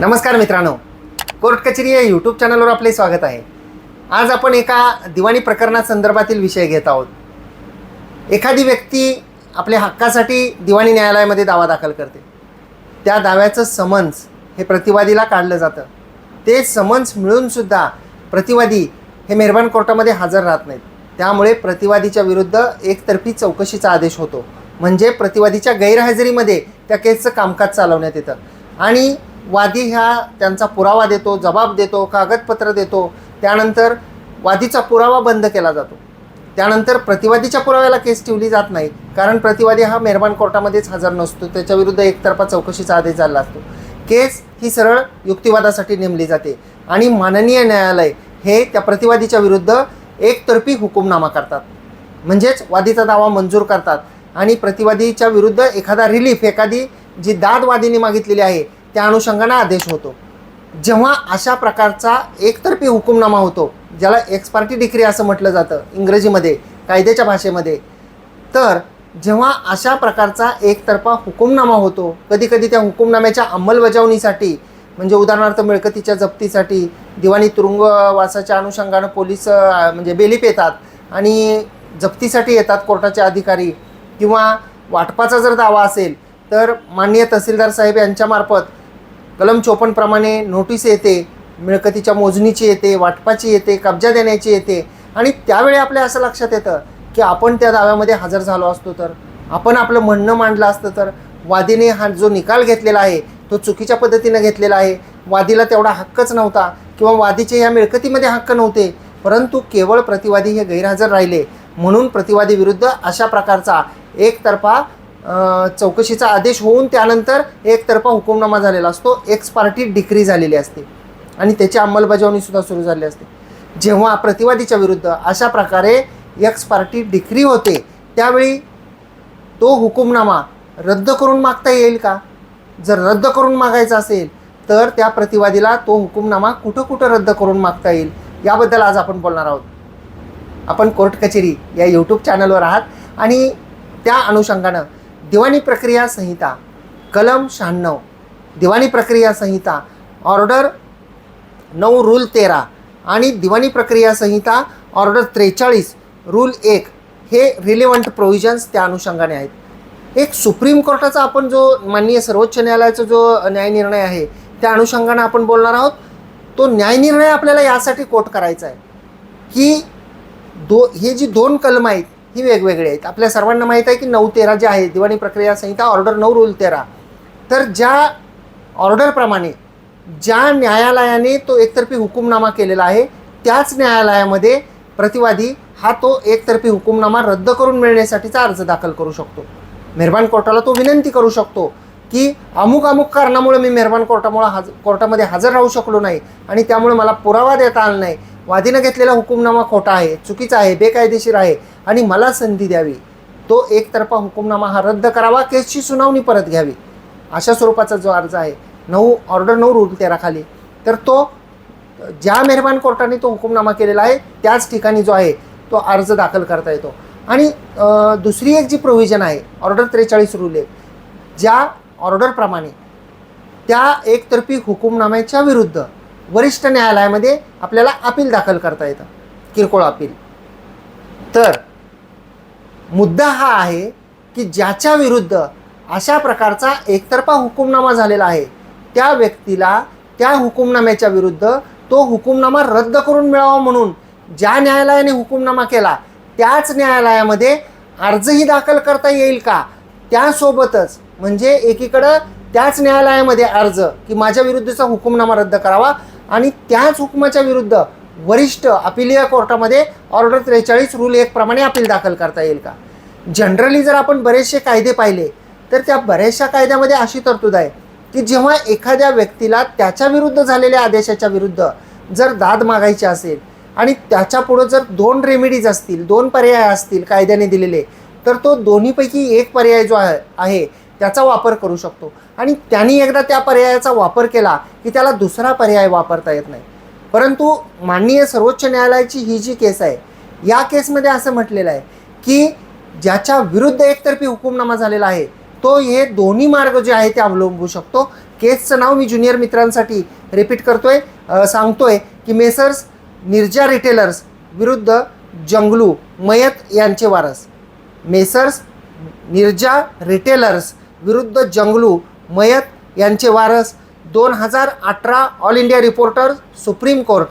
नमस्कार मित्रांनो. कोर्ट कचेरी या यूट्यूब चॅनलवर आपले स्वागत आहे. आज आपण एका दिवाणी प्रकरणासंदर्भातील विषय घेत आहोत. एखादी व्यक्ती आपल्या हक्कासाठी दिवाणी न्यायालयामध्ये दावा दाखल करते. त्या दाव्याचं समन्स हे प्रतिवादीला काढलं जातं. ते समन्स मिळूनसुद्धा प्रतिवादी हे मेहरबान कोर्टामध्ये हजर राहत नाहीत. त्यामुळे प्रतिवादीच्या विरुद्ध एकतर्फी चौकशीचा आदेश होतो. म्हणजे प्रतिवादीच्या गैरहजेरीमध्ये त्या केसचं कामकाज चालवण्यात येतं. आणि वादी ह्या त्यांचा पुरावा देतो जबाब देतो कागदपत्र देतो. त्यानंतर वादीचा पुरावा बंद केला जातो. त्यानंतर प्रतिवादीच्या पुराव्याला केस ठेवली जात नाही. कारण प्रतिवादी हा मेहरबान कोर्टामध्येच हजर नसतो. त्याच्याविरुद्ध एकतर्फा चौकशीचा आदेश झाला असतो. केस ही सरळ युक्तिवादासाठी नेमली जाते. आणि माननीय न्यायालय हे त्या प्रतिवादीच्या विरुद्ध एकतर्फी हुकुमनामा करतात. म्हणजेच वादीचा दावा मंजूर करतात. आणि प्रतिवादीच्या विरुद्ध एखादा रिलीफ एखादी जी दाद वादीने मागितलेली आहे त्या अनुषंगानं आदेश होतो. जेव्हा अशा प्रकारचा एकतर्फी हुकुमनामा होतो ज्याला एक्सपार्टी डिक्री असं म्हटलं जातं इंग्रजीमध्ये कायद्याच्या भाषेमध्ये तर जेव्हा अशा प्रकारचा एकतर्फा हुकुमनामा होतो कधी कधी त्या हुकुमनाम्याच्या अंमलबजावणीसाठी म्हणजे उदाहरणार्थ मिळकतीच्या जप्तीसाठी दिवाणी तुरुंगवासाच्या अनुषंगानं पोलीस म्हणजे बेलीप येतात आणि जप्तीसाठी येतात कोर्टाचे अधिकारी किंवा वाटपाचा जर दावा असेल तर माननीय तहसीलदार साहेब यांच्यामार्फत कलम चोपनप्रमाणे नोटीस येते मिळकतीच्या मोजणीची येते वाटपाची येते कब्जा देण्याची येते. आणि त्यावेळी आपल्या असं लक्षात येतं की आपण त्या दाव्यामध्ये हजर झालो असतो तर आपण आपलं म्हणणं मांडलं असतं तर वादीने हा जो निकाल घेतलेला आहे तो चुकीच्या पद्धतीनं घेतलेला आहे. वादीला तेवढा हक्कच नव्हता किंवा वादीचे ह्या मिळकतीमध्ये हक्क नव्हते परंतु केवळ प्रतिवादी हे गैरहजर राहिले. म्हणून प्रतिवादी विरुद्ध अशा प्रकारचा एकतर्फा चौकशीचा आदेश होऊन त्यानंतर एकतर्फा हुकुमनामा झालेला असतो. एक्स पार्टी डिक्री झालेली असते. आणि त्याची अंमलबजावणीसुद्धा सुरू झाली असते. जेव्हा प्रतिवादीच्या विरुद्ध अशा प्रकारे एक्स पार्टी डिक्री होते त्यावेळी तो हुकुमनामा रद्द करून मागता येईल का? जर रद्द करून मागायचा असेल तर त्या प्रतिवादीला तो हुकुमनामा कुठं कुठं रद्द करून मागता येईल याबद्दल आज आपण बोलणार आहोत. आपण कोर्ट कचेरी या यूट्यूब चॅनलवर आहात आणि त्या अनुषंगानं दिवाणी प्रक्रिया संहिता कलम शहाण्णव. दिवाणी प्रक्रिया संहिता ऑर्डर नऊ रूल तेरा आणि दिवाणी प्रक्रिया संहिता ऑर्डर त्रेचाळीस रूल एक. हे रिलेवंट प्रोव्हिजन्स त्या अनुषंगाने आहेत. एक सुप्रीम कोर्टाचा आपण जो माननीय सर्वोच्च न्यायालयाचा जो न्यायनिर्णय आहे त्या अनुषंगानं आपण बोलणार आहोत. तो न्यायनिर्णय आपल्याला यासाठी कोट करायचा आहे. की दो हे जी दोन कलम आहेत ही वेगवेगळी आहेत. आपल्या सर्वांना माहीत आहे की नऊ तेरा जे आहे दिवाणी प्रक्रिया संहिता ऑर्डर नऊ रूल तेरा. तर ज्या ऑर्डरप्रमाणे ज्या न्यायालयाने तो एकतर्फी हुकुमनामा केलेला आहे त्याच न्यायालयामध्ये प्रतिवादी हा तो एकतर्फी हुकुमनामा रद्द करून मिळण्यासाठीचा अर्ज दाखल करू शकतो. मेहरबान कोर्टाला तो विनंती करू शकतो की अमुक अमुक कारणामुळे मी मेहरबान कोर्टामुळे हज कोर्टामध्ये हजर राहू शकलो नाही आणि त्यामुळे मला पुरावा देता आला नाही. वादीनं घेतलेला हुकुमनामा खोटा आहे चुकीचा आहे बेकायदेशीर आहे आणि मला संधी द्यावी. तो एकतर्फा हुकुमनामा हा रद्द करावा केसची सुनावणी परत घ्यावी अशा स्वरूपाचा जो अर्ज आहे नऊ ऑर्डर नऊ रूल तेराखाली. तर तो ज्या मेहरबान कोर्टाने तो हुकुमनामा केलेला आहे त्याच ठिकाणी जो आहे तो अर्ज दाखल करता येतो. आणि दुसरी एक जी प्रोव्हिजन आहे ऑर्डर त्रेचाळीस रूल आहे ज्या ऑर्डरप्रमाणे. त्या एकतर्फी हुकुमनाम्याच्या विरुद्ध वरिष्ठ न्यायालयामध्ये आपल्याला अपील दाखल करता येतं. किरकोळ अपील. तर मुद्दा हा आहे की ज्याच्या विरुद्ध अशा प्रकारचा एकतर्फा हुकुमनामा झालेला आहे त्या व्यक्तीला त्या हुकुमनाम्याच्या विरुद्ध तो हुकुमनामा रद्द करून मिळावा म्हणून ज्या न्यायालयाने हुकुमनामा केला त्याच न्यायालयामध्ये अर्जही दाखल करता येईल का? त्यासोबतच म्हणजे एकीकडं त्याच न्यायालयामध्ये अर्ज की माझ्या विरुद्धचा हुकुमनामा रद्द करावा आणि त्याच हुकुमाच्या विरुद्ध वरिष्ठ अपिलीय कोर्टामध्ये ऑर्डर त्रेचाळीस रूल एक प्रमाणे अपील दाखल करता येईल का? जनरली जर आपण बरेचसे कायदे पाहिले तर त्या बऱ्याचशा कायद्यामध्ये अशी तरतूद आहे की जेव्हा एखाद्या व्यक्तीला त्याच्या विरुद्ध झालेल्या आदेशाच्या विरुद्ध जर दाद मागायची असेल आणि त्याच्या पुढं जर दोन रेमेडीज असतील दोन पर्याय असतील कायद्याने दिलेले तर तो दोन्हीपैकी एक पर्याय जो आहे आहे त्याचा वापर करू शकतो. आणि त्यांनी एकदा त्या पर्यायाचा वापर केला की त्याला दुसरा पर्याय वापरता येत नाही. परंतु माननीय सर्वोच्च न्यायालयाची ही जी केस आहे या केसमध्ये असं म्हटलेलं आहे की ज्याच्या विरुद्ध एकतर्फी हुकुमनामा झालेला आहे तो हे दोन्ही मार्ग जे आहे ते अवलंबू शकतो. केसचं नाव मी ज्युनियर मित्रांसाठी रिपीट करतोय. सांगतोय की मेसर्स निर्जा रिटेलर्स विरुद्ध जंगलू मयत यांचे वारस. मेसर्स निर्जा रिटेलर्स विरुद्ध जंगलू मयत यांचे वारस दोन हजार अठरा all India reporter supreme court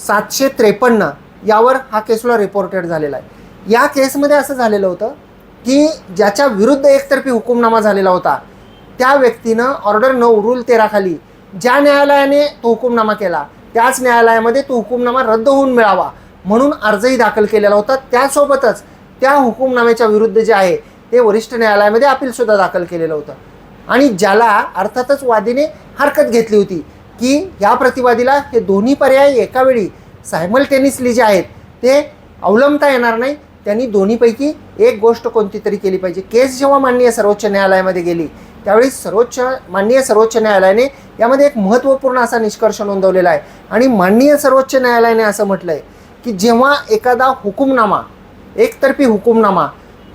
सातशे त्रेपन्न यावर हा केसला रिपोर्टेड झालेला आहे. या केसमध्ये असं झालेलं होतं की ज्याच्या विरुद्ध एकतर्फी हुकुमनामा झालेला होता त्या व्यक्तीनं ऑर्डर नऊ रूल तेराखाली ज्या न्यायालयाने तो हुकुमनामा केला त्याच न्यायालयामध्ये तो हुकुमनामा रद्द होऊन मिळावा म्हणून अर्जही दाखल केलेला होता. त्यासोबतच त्या हुकुमनाम्याच्या विरुद्ध जे आहे ते वरिष्ठ न्यायालयामध्ये अपीलसुद्धा दाखल केलेलं होतं. आणि ज्याला अर्थातच वादीने हरकत घेतली होती की या प्रतिवादीला हे दोन्ही पर्याय एकावेळी सायमल टेनिसली जे आहेत ते अवलंबता येणार नाही. त्यांनी दोन्हीपैकी एक गोष्ट कोणती तरी केली पाहिजे. केस जेव्हा माननीय सर्वोच्च न्यायालयामध्ये गेली त्यावेळी सर्वोच्च माननीय सर्वोच्च न्यायालयाने यामध्ये एक महत्त्वपूर्ण असा निष्कर्ष नोंदवलेला आहे. आणि माननीय सर्वोच्च न्यायालयाने असं म्हटलं आहे की जेव्हा एखादा हुकुमनामा एकतर्फी हुकुमनामा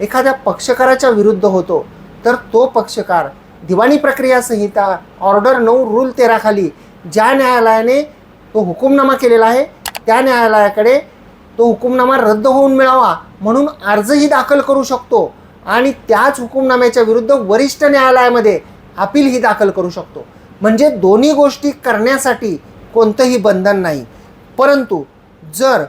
एखाद्या पक्षकाराच्या विरुद्ध होतो तर तो पक्षकार दिवाणी प्रक्रिया संहिता ऑर्डर नऊ रूल तेराखाली ज्या न्यायालयाने तो हुकुमनामा केलेला आहे त्या न्यायालयाकडे तो हुकुमनामा रद्द होऊन मिळावा म्हणून अर्जही दाखल करू शकतो आणि त्याच हुकुमनाम्याच्या विरुद्ध वरिष्ठ न्यायालयामध्ये अपीलही दाखल करू शकतो. म्हणजे दोन्ही गोष्टी करण्यासाठी कोणतंही बंधन नाही. परंतु जर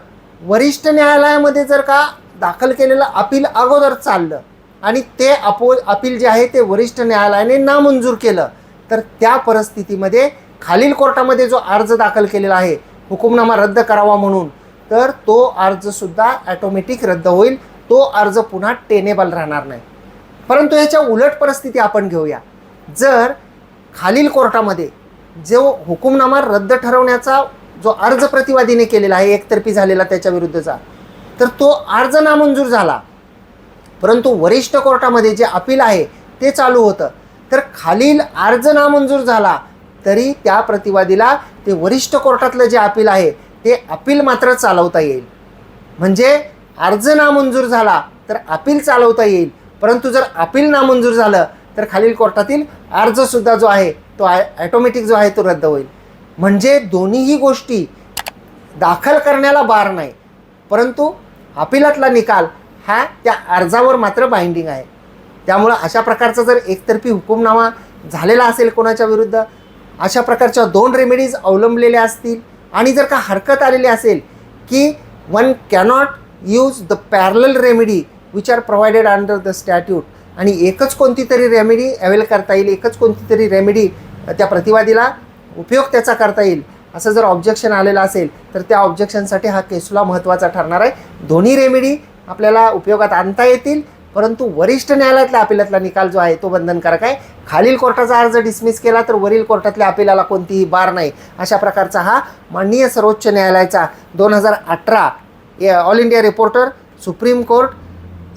वरिष्ठ न्यायालयामध्ये जर का दाखल केलेलं अपील अगोदर चाललं. आणि ते अपो अपील जे आहे ते वरिष्ठ न्यायालयाने नामंजूर केलं. तर त्या परिस्थितीमध्ये खालील कोर्टामध्ये जो अर्ज दाखल केलेला आहे हुकुमनामा रद्द करावा म्हणून तर तो अर्जसुद्धा ॲटोमॅटिक रद्द होईल. तो अर्ज पुन्हा टेनेबल राहणार नाही. परंतु ह्याच्या उलट परिस्थिती आपण घेऊया. जर खालील कोर्टामध्ये जो हुकुमनामा रद्द ठरवण्याचा जो अर्ज प्रतिवादीने केलेला आहे एकतर्फी झालेला त्याच्या विरुद्धचा तर तो अर्ज नामंजूर झाला. परंतु वरिष्ठ कोर्टामध्ये जे अपील आहे ते चालू होतं. तर खालील अर्ज नामंजूर झाला तरी त्या प्रतिवादीला ते वरिष्ठ कोर्टातलं जे अपील आहे ते अपील मात्र चालवता येईल. म्हणजे अर्ज नामंजूर झाला तर अपील चालवता येईल. परंतु जर अपील नामंजूर झालं तर खालील कोर्टातील अर्जसुद्धा जो आहे तो आय ॲटोमॅटिक जो आहे तो रद्द होईल. म्हणजे दोन्हीही गोष्टी दाखल करण्याला बार नाही. परंतु अपिलातला निकाल हा त्या अर्जावर मात्र बाइंडिंग आहे. त्यामुळं अशा प्रकारचा जर एकतर्फी हुकुमनामा झालेला असेल कोणाच्या विरुद्ध अशा प्रकारच्या दोन रेमेडीज अवलंबलेल्या असतील आणि जर का हरकत आलेली असेल की one cannot use the parallel remedy which are provided under the statute आणि एकच कोणती तरी रेमेडी अवेल करता येईल एकच कोणती तरी रेमेडी त्या प्रतिवादीला उपयोग त्याचा करता येईल असं जर ऑब्जेक्शन आलेलं असेल तर त्या ऑब्जेक्शनसाठी हा केसला महत्त्वाचा ठरणार आहे. दोन्ही रेमेडी आपल्याला उपयोगात आणता येतील परंतु वरिष्ठ न्यायालयातल्या अपिलातला निकाल जो आहे तो बंधनकारक आहे. खालील कोर्टाचा अर्ज डिसमिस केला तर वरील कोर्टातल्या अपिलाला कोणतीही बार नाही. अशा प्रकारचा हा माननीय सर्वोच्च न्यायालयाचा दोन हजार अठरा all India reporter supreme court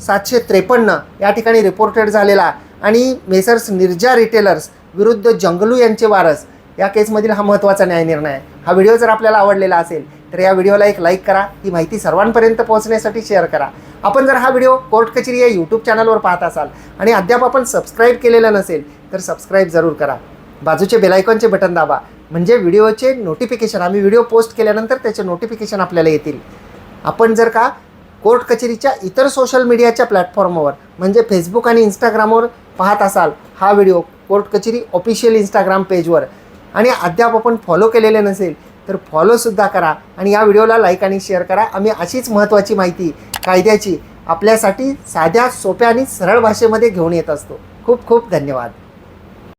सातशे त्रेपन्न या ठिकाणी रिपोर्टेड झालेला. आणि मेसर्स निर्जा रिटेलर्स विरुद्ध जंगलू यांचे वारस या केसमधील हा महत्त्वाचा न्यायनिर्णय आहे. हा व्हिडिओ जर आपल्याला आवडलेला असेल तर या व्हिडिओला एक लाईक करा ही माहिती सर्वांपर्यंत पोहोचण्यासाठी शेअर करा. आपण जर हा व्हिडिओ कोर्ट कचेरी या यूट्यूब चॅनलवर पाहत असाल आणि अद्याप आपण सबस्क्राईब केलेलं नसेल तर सबस्क्राईब जरूर करा. बाजूचे बेलायकॉनचे बटन दाबा म्हणजे व्हिडिओचे नोटिफिकेशन आम्ही व्हिडिओ पोस्ट केल्यानंतर त्याचे नोटिफिकेशन आपल्याला येतील. आपण जर का कोर्ट कचेरीच्या इतर सोशल मीडियाच्या प्लॅटफॉर्मवर म्हणजे फेसबुक आणि इंस्टाग्रामवर पाहत असाल हा व्हिडिओ कोर्ट कचेरी ऑफिशियल इंस्टाग्राम पेजवर आणि अद्याप आपण फॉलो केलेले नसेल तर फॉलोसुद्धा करा आणि या व्हिडिओला लाईक आणि शेअर करा. आम्ही अशीच महत्त्वाची माहिती कायद्याची आपल्यासाठी साध्या सोप्या आणि सरळ भाषेमध्ये घेऊन येत असतो. खूप खूप धन्यवाद.